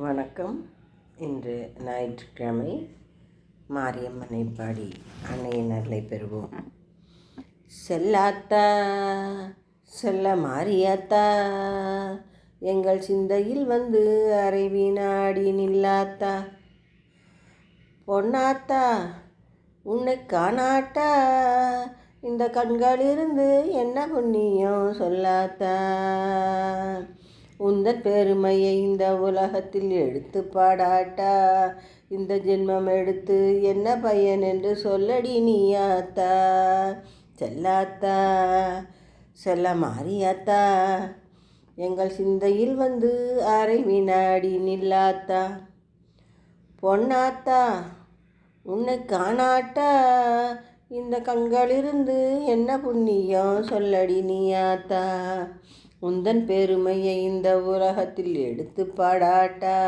வணக்கம். இன்று ஞாயிற்றுக்கிழமை மாரியம்மனை பாடி அன்னையின் அருளை பெறுவோம். செல்லாத்தா செல்ல மாரியாத்தா எங்கள் சிந்தையில் வந்து அரைவினாடி நில்லாத்தா. பொன்னாத்தா உன்னை காணாட்டா இந்த கண்களிலிருந்து என்ன புண்ணியம் சொல்லாத்தா. உந்தன் பெருமையை இந்த உலகத்தில் எடுத்து பாடாட்டா. இந்த ஜென்மம் எடுத்து என்ன பையன் என்று சொல்லடி நீயாத்தா செல்லாத்தா. செல்ல மாறியாத்தா. எங்கள் சிந்தையில் வந்து அரை வினாடி நில்லாத்தா. பொன்னாத்தா. உன்னை காணாட்டா. இந்த கண்களிலிருந்து என்ன புண்ணியம் சொல்லடி நீயாத்தா உந்தன் பெருமையை இந்த உலகத்தில் எடுத்து பாடாட்டா.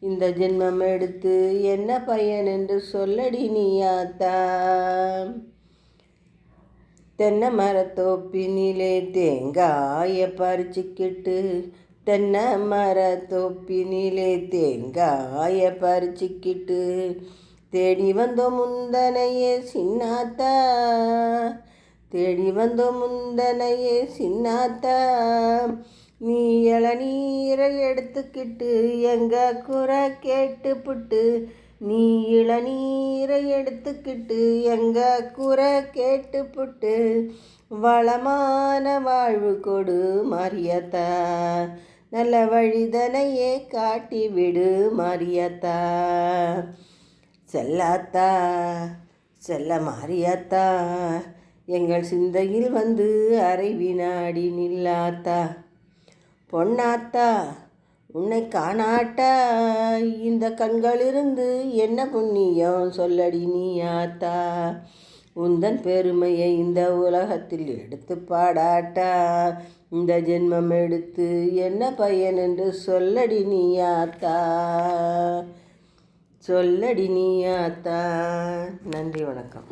இந்த ஜென்மம் எடுத்து என்ன பயன் என்று சொல்லடி நீயாத்தா தென்னை மரத்தோப்பினிலே தேங்காய பறிச்சுக்கிட்டு தென்னை மரத்தோப்பினிலே தேங்காய பறிச்சுக்கிட்டு தேடி வந்தோம் முந்தனையே சின்னாத்தா. தேடி வந்தோம் முந்தனையே சின்னாத்தா. நீ இளநீரை எடுத்துக்கிட்டு எங்க குறை கேட்டுப்புட்டு நீ இளநீரை எடுத்துக்கிட்டு எங்க குறை கேட்டுப்புட்டு வளமான வாழ்வு கொடு மாரியத்தா. நல்ல வழிதனையே காட்டி விடு மாரியத்தா. செல்லாத்தா செல்ல மாரியாத்தா. எங்கள் சிந்தையில் வந்து அரை வினாடி நில்லாத்தா பொன்னாத்தா உன்னை காணாட்டா? இந்த கண்களிலிருந்து என்ன புண்ணியம் சொல்லடி நீ ஆத்தா? உந்தன் பெருமையை இந்த உலகத்தில் எடுத்து பாடாட்டா? இந்த ஜென்மம் எடுத்து என்ன பையன் என்று சொல்லடி நீயாத்தா சொல்லடி நீயாத்தா நன்றி வணக்கம்.